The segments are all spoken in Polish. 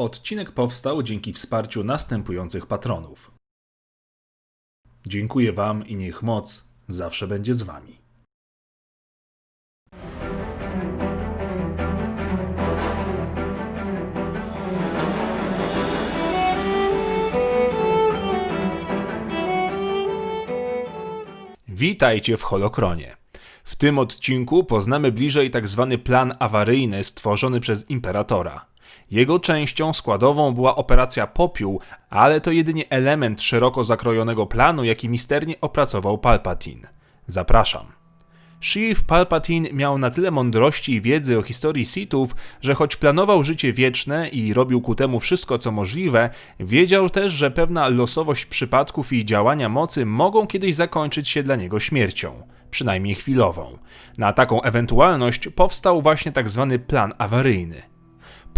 Odcinek powstał dzięki wsparciu następujących patronów. Dziękuję Wam i niech moc zawsze będzie z Wami. Witajcie w Holokronie. W tym odcinku poznamy bliżej tzw. Tak plan awaryjny stworzony przez Imperatora. Jego częścią składową była operacja Popiół, ale to jedynie element szeroko zakrojonego planu, jaki misternie opracował Palpatine. Zapraszam. Sheev Palpatine miał na tyle mądrości i wiedzy o historii Sithów, że choć planował życie wieczne i robił ku temu wszystko co możliwe, wiedział też, że pewna losowość przypadków i działania mocy mogą kiedyś zakończyć się dla niego śmiercią, przynajmniej chwilową. Na taką ewentualność powstał właśnie tzw. Tak plan awaryjny.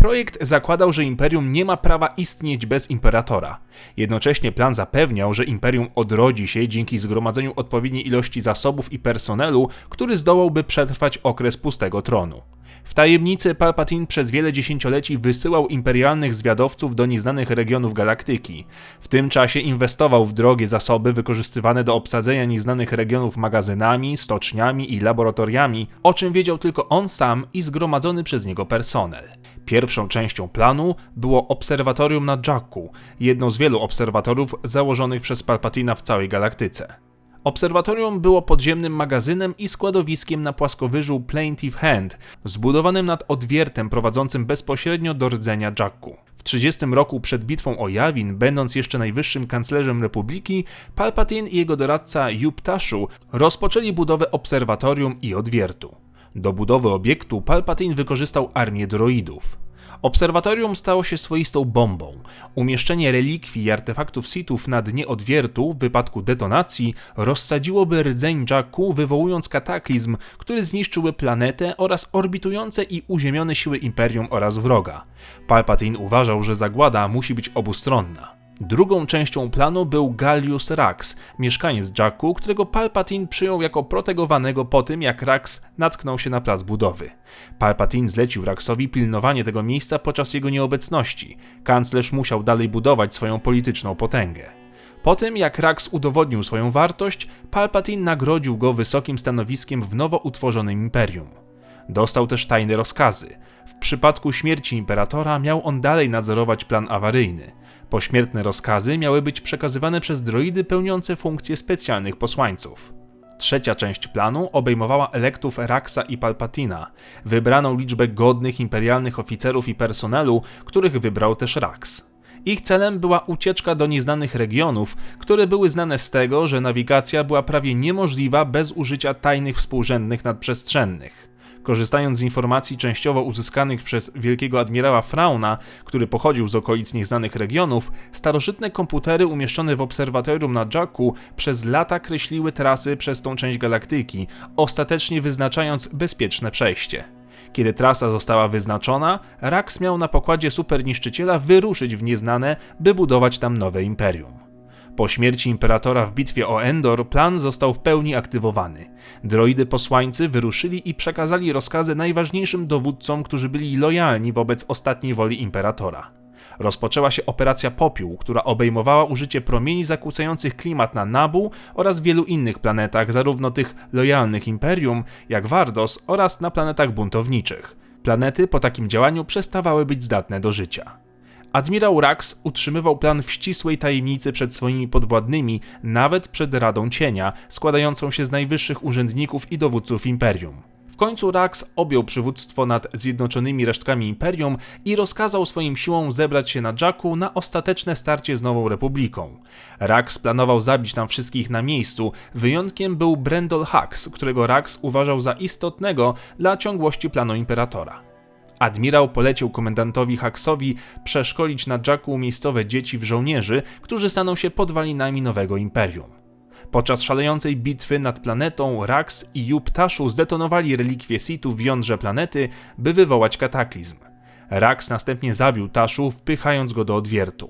Projekt zakładał, że imperium nie ma prawa istnieć bez imperatora. Jednocześnie plan zapewniał, że imperium odrodzi się dzięki zgromadzeniu odpowiedniej ilości zasobów i personelu, który zdołałby przetrwać okres pustego tronu. W tajemnicy Palpatine przez wiele dziesięcioleci wysyłał imperialnych zwiadowców do nieznanych regionów galaktyki. W tym czasie inwestował w drogie zasoby wykorzystywane do obsadzenia nieznanych regionów magazynami, stoczniami i laboratoriami, o czym wiedział tylko on sam i zgromadzony przez niego personel. Pierwszą częścią planu było obserwatorium na Jakku, jedno z wielu obserwatorów założonych przez Palpatina w całej galaktyce. Obserwatorium było podziemnym magazynem i składowiskiem na płaskowyżu Plaintive Hand, zbudowanym nad odwiertem prowadzącym bezpośrednio do rdzenia Jakku. W 30 roku przed bitwą o Jawin, będąc jeszcze najwyższym kanclerzem Republiki, Palpatine i jego doradca Yup Tashu rozpoczęli budowę obserwatorium i odwiertu. Do budowy obiektu Palpatine wykorzystał armię droidów. Obserwatorium stało się swoistą bombą. Umieszczenie relikwii i artefaktów Sithów na dnie odwiertu w wypadku detonacji rozsadziłoby rdzeń Jakku, wywołując kataklizm, który zniszczyłby planetę oraz orbitujące i uziemione siły Imperium oraz wroga. Palpatine uważał, że zagłada musi być obustronna. Drugą częścią planu był Gallius Rax, mieszkaniec Jacku, którego Palpatine przyjął jako protegowanego po tym, jak Rax natknął się na plac budowy. Palpatine zlecił Raxowi pilnowanie tego miejsca podczas jego nieobecności. Kanclerz musiał dalej budować swoją polityczną potęgę. Po tym, jak Rax udowodnił swoją wartość, Palpatine nagrodził go wysokim stanowiskiem w nowo utworzonym imperium. Dostał też tajne rozkazy. W przypadku śmierci imperatora miał on dalej nadzorować plan awaryjny. Pośmiertne rozkazy miały być przekazywane przez droidy pełniące funkcje specjalnych posłańców. Trzecia część planu obejmowała elektów Raxa i Palpatina, wybraną liczbę godnych imperialnych oficerów i personelu, których wybrał też Rax. Ich celem była ucieczka do nieznanych regionów, które były znane z tego, że nawigacja była prawie niemożliwa bez użycia tajnych współrzędnych nadprzestrzennych. Korzystając z informacji częściowo uzyskanych przez wielkiego admirała Frauna, który pochodził z okolic nieznanych regionów, starożytne komputery umieszczone w obserwatorium na Jakku przez lata kreśliły trasy przez tą część galaktyki, ostatecznie wyznaczając bezpieczne przejście. Kiedy trasa została wyznaczona, Rax miał na pokładzie superniszczyciela wyruszyć w nieznane, by budować tam nowe imperium. Po śmierci imperatora w bitwie o Endor plan został w pełni aktywowany. Droidy posłańcy wyruszyli i przekazali rozkazy najważniejszym dowódcom, którzy byli lojalni wobec ostatniej woli imperatora. Rozpoczęła się operacja Popiół, która obejmowała użycie promieni zakłócających klimat na Nabu oraz wielu innych planetach, zarówno tych lojalnych Imperium, jak Wardos, oraz na planetach buntowniczych. Planety po takim działaniu przestawały być zdatne do życia. Admirał Rax utrzymywał plan w ścisłej tajemnicy przed swoimi podwładnymi, nawet przed Radą Cienia, składającą się z najwyższych urzędników i dowódców imperium. W końcu Rax objął przywództwo nad zjednoczonymi resztkami imperium i rozkazał swoim siłom zebrać się na Jakku na ostateczne starcie z Nową Republiką. Rax planował zabić tam wszystkich na miejscu, wyjątkiem był Brendol Hux, którego Rax uważał za istotnego dla ciągłości planu imperatora. Admirał polecił komendantowi Haxowi przeszkolić na Jacku miejscowe dzieci w żołnierzy, którzy staną się podwalinami nowego imperium. Podczas szalejącej bitwy nad planetą Rax i Tashu zdetonowali relikwie Situ w jądrze planety, by wywołać kataklizm. Rax następnie zabił Tashu, wpychając go do odwiertu.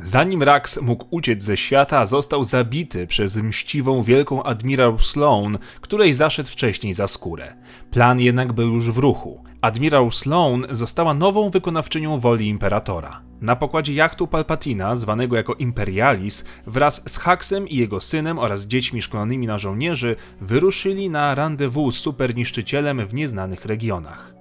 Zanim Rax mógł uciec ze świata, został zabity przez mściwą wielką admirał Sloan, której zaszedł wcześniej za skórę. Plan jednak był już w ruchu. Admirał Sloan została nową wykonawczynią woli imperatora. Na pokładzie jachtu Palpatina, zwanego jako Imperialis, wraz z Haxem i jego synem oraz dziećmi szkolonymi na żołnierzy, wyruszyli na rendezvous z superniszczycielem w nieznanych regionach.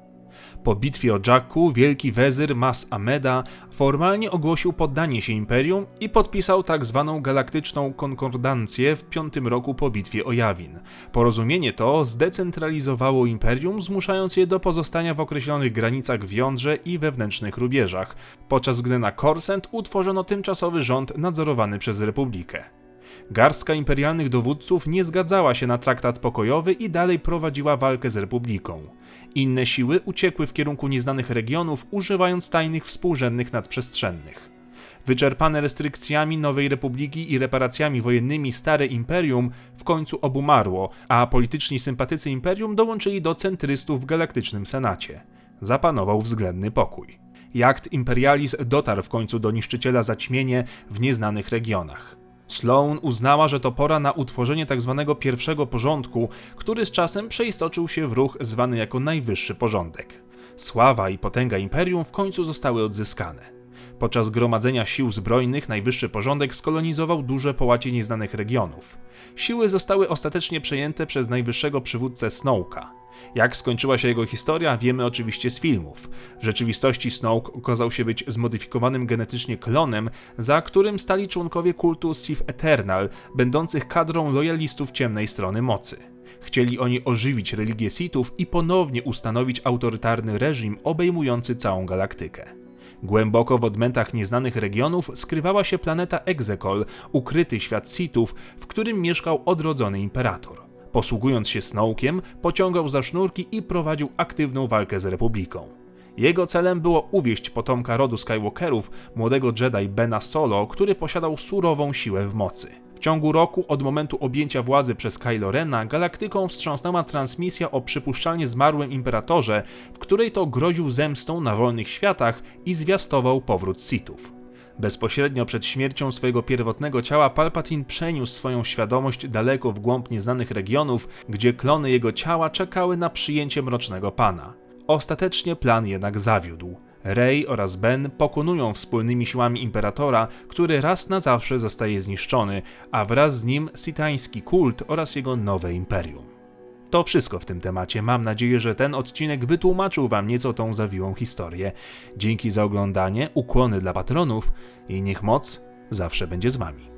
Po bitwie o Jakku wielki wezyr Mas Ameda formalnie ogłosił poddanie się imperium i podpisał tak zwaną galaktyczną konkordancję w piątym roku po bitwie o Jawin. Porozumienie to zdecentralizowało imperium, zmuszając je do pozostania w określonych granicach w jądrze i wewnętrznych rubieżach, podczas gdy na Korsent utworzono tymczasowy rząd nadzorowany przez Republikę. Garstka imperialnych dowódców nie zgadzała się na traktat pokojowy i dalej prowadziła walkę z Republiką. Inne siły uciekły w kierunku nieznanych regionów, używając tajnych współrzędnych nadprzestrzennych. Wyczerpane restrykcjami Nowej Republiki i reparacjami wojennymi Stare Imperium w końcu obumarło, a polityczni sympatycy Imperium dołączyli do centrystów w Galaktycznym Senacie. Zapanował względny pokój. Jacht Imperialis dotarł w końcu do niszczyciela zaćmienie w nieznanych regionach. Sloan uznała, że to pora na utworzenie tzw. Tak pierwszego porządku, który z czasem przeistoczył się w ruch zwany jako najwyższy porządek. Sława i potęga imperium w końcu zostały odzyskane. Podczas gromadzenia sił zbrojnych najwyższy porządek skolonizował duże połacie nieznanych regionów. Siły zostały ostatecznie przejęte przez najwyższego przywódcę Snowka. Jak skończyła się jego historia, wiemy oczywiście z filmów. W rzeczywistości Snoke okazał się być zmodyfikowanym genetycznie klonem, za którym stali członkowie kultu Sith Eternal, będących kadrą lojalistów ciemnej strony mocy. Chcieli oni ożywić religię Sithów i ponownie ustanowić autorytarny reżim obejmujący całą galaktykę. Głęboko w odmętach nieznanych regionów skrywała się planeta Exekol, ukryty świat Sithów, w którym mieszkał odrodzony imperator. Posługując się Snowkiem, pociągał za sznurki i prowadził aktywną walkę z Republiką. Jego celem było uwieść potomka rodu Skywalkerów, młodego Jedi Bena Solo, który posiadał surową siłę w mocy. W ciągu roku od momentu objęcia władzy przez Kylo Rena galaktyką wstrząsnęła transmisja o przypuszczalnie zmarłym imperatorze, w której to groził zemstą na wolnych światach i zwiastował powrót Sithów. Bezpośrednio przed śmiercią swojego pierwotnego ciała Palpatine przeniósł swoją świadomość daleko w głąb nieznanych regionów, gdzie klony jego ciała czekały na przyjęcie Mrocznego Pana. Ostatecznie plan jednak zawiódł. Rey oraz Ben pokonują wspólnymi siłami Imperatora, który raz na zawsze zostaje zniszczony, a wraz z nim sitański kult oraz jego nowe imperium. To wszystko w tym temacie. Mam nadzieję, że ten odcinek wytłumaczył Wam nieco tą zawiłą historię. Dzięki za oglądanie, ukłony dla patronów i niech moc zawsze będzie z Wami.